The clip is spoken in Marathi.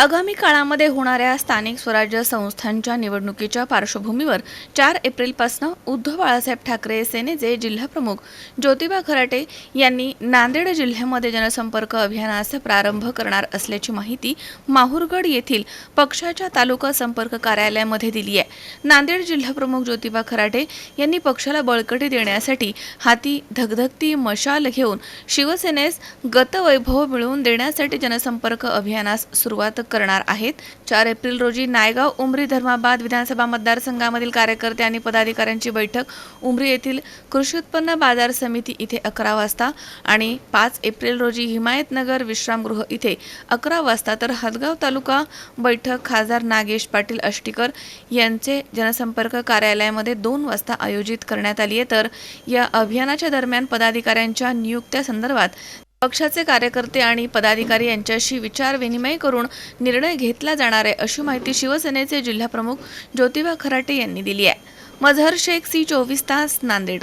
आगामी काळामध्ये होणाऱ्या स्थानिक स्वराज्य संस्थांच्या निवडणुकीच्या पार्श्वभूमीवर चार एप्रिलपासून उद्धव बाळासाहेब ठाकरे सेनेचे जिल्हाप्रमुख ज्योतिबा खराटे यांनी नांदेड जिल्ह्यामध्ये जनसंपर्क अभियानाचा प्रारंभ करणार असल्याची माहिती माहूरगड येथील पक्षाच्या तालुका संपर्क कार्यालयामध्ये दिली आहे. नांदेड जिल्हाप्रमुख ज्योतिबा खराटे यांनी पक्षाला बळकटी देण्यासाठी हाती धगधगती मशाल घेऊन शिवसेनेस गतवैभव मिळवून देण्यासाठी जनसंपर्क अभियानास सुरुवात करणार आहेत. चार एप्रिल रोजी नायगाव उमरी धर्माबाद विधानसभा मतदारसंघामधील कार्यकर्ते आणि पदाधिकाऱ्यांची बैठक. उमरी येथील कृषी उत्पन्न बाजार समिती इथे अकरा वाजता आणि पाच एप्रिल रोजी हिमायतनगर विश्रामगृह इथे अकरा वाजता. तर हदगाव तालुका बैठक खासदार नागेश पाटील अष्टीकर यांचे जनसंपर्क कार्यालयामध्ये दोन वाजता आयोजित करण्यात आली आहे. तर या अभियानाच्या दरम्यान पदाधिकाऱ्यांच्या नियुक्त्या संदर्भात पक्षाचे कार्यकर्ते आणि पदाधिकारी यांच्याशी विचारविनिमय करून निर्णय घेतला जाणार आहे अशी माहिती शिवसेनेचे जिल्हाप्रमुख ज्योतिबा खराटे यांनी दिली आहे. मझहर शेख सी चोवीस तास नांदेड.